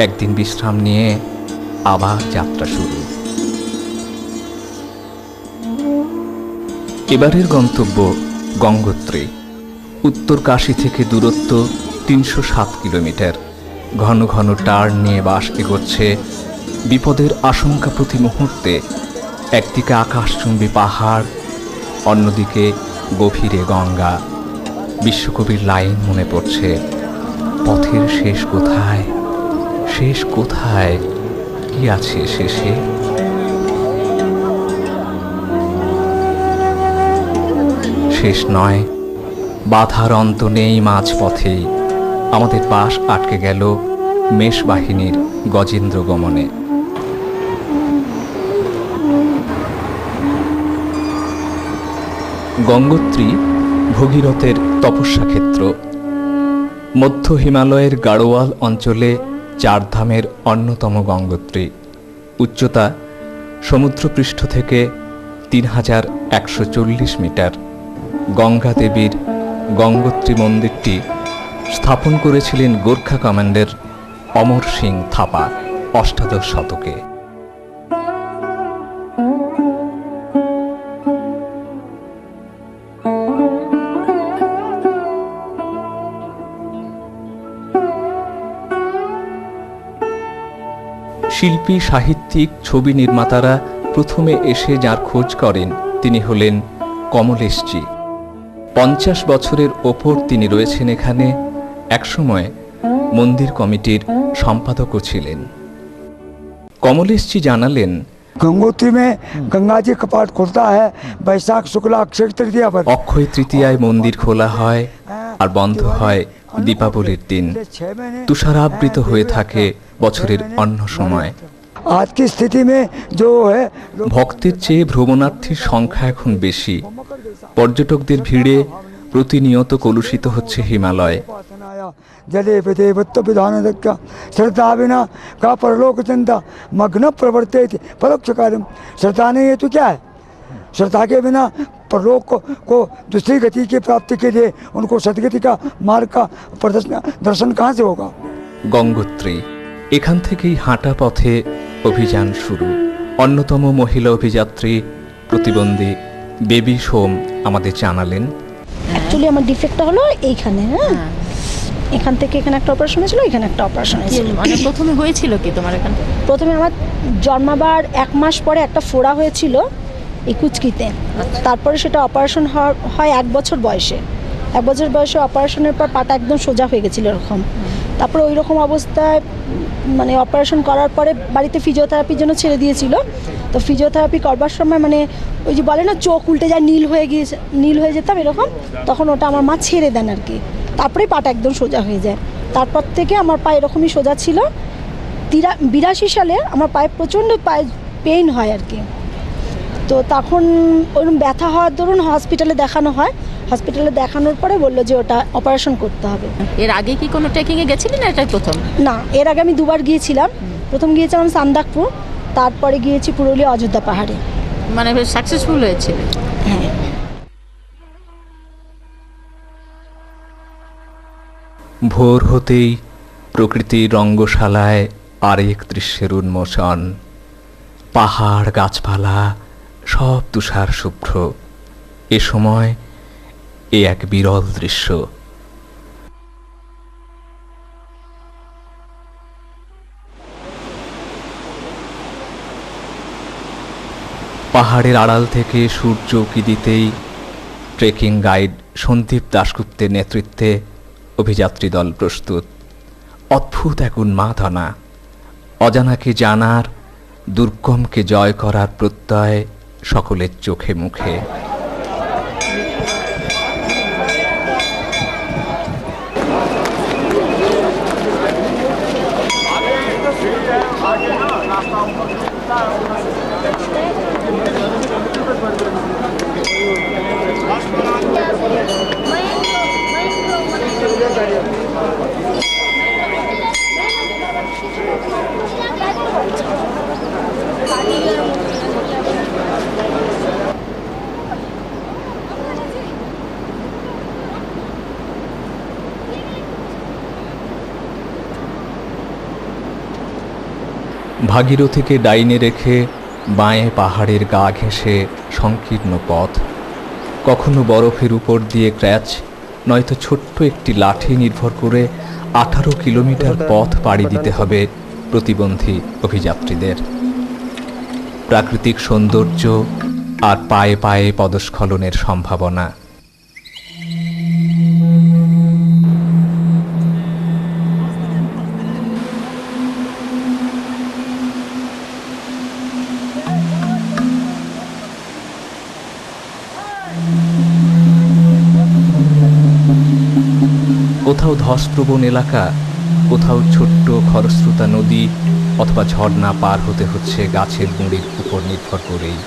একদিন বিশ্রাম নিয়ে আবার যাত্রা শুরু। এবারের গন্তব্য গঙ্গোত্রী। উত্তর কাশী থেকে দূরত্ব তিনশো সাত কিলোমিটার। ঘন ঘন টার্ন নিয়ে বাস এগোচ্ছে বিপদের আশঙ্কা প্রতি মুহূর্তে। একদিকে আকাশচুম্বী পাহাড়, অন্যদিকে গভীরে গঙ্গা। বিশ্বকবির লাইন মনে পড়ছে, পথের শেষ কোথায়? শেষ কোথায়? কি আছে শেষে? শেষ নয়। বাধার অন্ত নেই মাঝপথেই আমাদের পাশ আটকে গেল মেষ বাহিনীর গজেন্দ্র গমনে। গঙ্গোত্রী ভগীরথের তপস্যা ক্ষেত্র মধ্য হিমালয়ের গাড়োয়াল অঞ্চলে চারধামের অন্যতম গঙ্গোত্রী। উচ্চতা সমুদ্রপৃষ্ঠ থেকে তিন হাজার একশো চল্লিশ মিটার। গঙ্গা দেবীর গঙ্গোত্রী মন্দিরটি স্থাপন করেছিলেন গোর্খা কমান্ডের অমর সিং থাপা অষ্টাদশ শতকে। শিল্পী সাহিত্যিক ছবি নির্মাতারা প্রথমে এসে যার খোঁজ করেন তিনি হলেন কমলেশজি। পঞ্চাশ বছরের ওপর তিনি রয়েছেন এখানে। একসময় মন্দির কমিটির সম্পাদকও ছিলেন। কমলেশজি জানালেন গঙ্গোত্রী মে গঙ্গাজি কপাট খুলতা হ্যাঁ বৈশাখ শুক্লা অক্ষয় তৃতীয়া অক্ষয় তৃতীয়ায় মন্দির খোলা হয় আর বন্ধ হয় দীপাবলির দিন। তুষারাবৃত হয়ে থাকে বছরের অন্য সময় आज की स्थिति में जो है ভক্তের চেয়ে ভ্রমণার্থীর সংখ্যা এখন বেশি পর্যটকদের ভিড়ে প্রতিনিয়ত কলুষিত হচ্ছে হিমালয় उपासनाया जले विदेवत्व विधान श्रद्धा बिना का परलोक चिंता मग्न प्रवर्ते परोक्ष कार्य श्रद्धा नहीं है तो क्या है श्रद्धा के बिना परलोक को, को दूसरी गति की प्राप्ति के लिए उनको सदगति का मार्ग का प्रदर्शन दर्शन कहाँ से होगा গঙ্গোত্রী এখান থেকেই হাঁটা পথে অভিযান শুরু। অন্যতম মহিলা অভিযাত্রী প্রতিবন্ধী বেবি সোম আমাদের জানালেন। অ্যাকচুয়ালি আমার ডিফেক্টটা হলো এইখানে হ্যাঁ? এখান থেকে এখানে একটা অপারেশন হয়েছিল এখানে একটা অপারেশন হয়েছিল। মানে প্রথমে হয়েছিল কি তোমার এখানে? প্রথমে আমার জন্মাবার এক মাস পরে একটা ফোড়া হয়েছিল এই কুচকিতে। তারপরে সেটা অপারেশন হয় এক বছর বয়সে। এক বছর বয়সে অপারেশনের পর পাটা একদম সোজা হয়ে গেছিল এরকম। তারপরে ওই রকম অবস্থায় মানে অপারেশন করার পরে বাড়িতে ফিজিওথেরাপির জন্য ছেড়ে দিয়েছিল। তো ফিজিওথেরাপি করবার সময় মানে ওই যে বলে না, চোখ উল্টে যায়, নীল হয়ে গিয়েছে, নীল হয়ে যেতাম এরকম, তখন ওটা আমার মা ছেড়ে দেন আর কি। তারপরেই পাটা একদম সোজা হয়ে যায়। তারপর থেকে আমার পা এরকমই সোজা ছিল। তিরা বিরাশি সালে আমার পায়ে প্রচণ্ড পায়ে পেইন হয় আর কি। তো তখন ওরকম ব্যথা হওয়ার দরুন হসপিটালে দেখানো হয়। হসপিটালে দেখানোর পরে বলল যে ওটা অপারেশন করতে হবে। এর আগে কি কোনো ট্রেকিং এ গেছিলি না এটাই প্রথম? না এর আগে আমি দুবার গিয়েছিলাম। প্রথম গিয়েছিলাম সান্দাকপুর তারপরে গিয়েছি পুরুলিয়া অযোধ্যা পাহাড়ে। মানে বেশ সাকসেসফুল হয়েছিল হ্যাঁ। ভোর হতেই প্রকৃতির রঙ্গশালায় আরেক দৃশ্যের উন্মোচন। পাহাড় গাছপালা সব তুষার শুভ্র। এ সময় এ এক বিরল দৃশ্য। পাহাড়ের আড়াল থেকে সূর্য উঁকি দিতেই ট্রেকিং গাইড সন্দীপ দাশগুপ্তের নেতৃত্বে অভিযাত্রী দল প্রস্তুত। অদ্ভুত এক উন্মাদনা। অজানাকে জানার, দুর্গমকে জয় করার প্রত্যয় সকলের চোখে মুখে। ভাগীরথীকে ডাইনে রেখে বাঁয়ে পাহাড়ের গা ঘেঁষে সংকীর্ণ পথ। কখনো বরফের উপর দিয়ে ক্র্যাচ, নয়তো ছোট্ট একটি লাঠি নির্ভর করে আঠারো কিলোমিটার পথ পাড়ি দিতে হবে প্রতিবন্ধী অভিযাত্রীদের। প্রাকৃতিক সৌন্দর্য আর পায়ে পায়ে পদস্খলনের সম্ভাবনা। কোথাও ধসপ্রবণ এলাকা, কোথাও ছোট্ট খরস্রোতা নদী অথবা ঝর্ণা পার হতে হচ্ছে গাছের গুঁড়ির উপর নির্ভর করেই।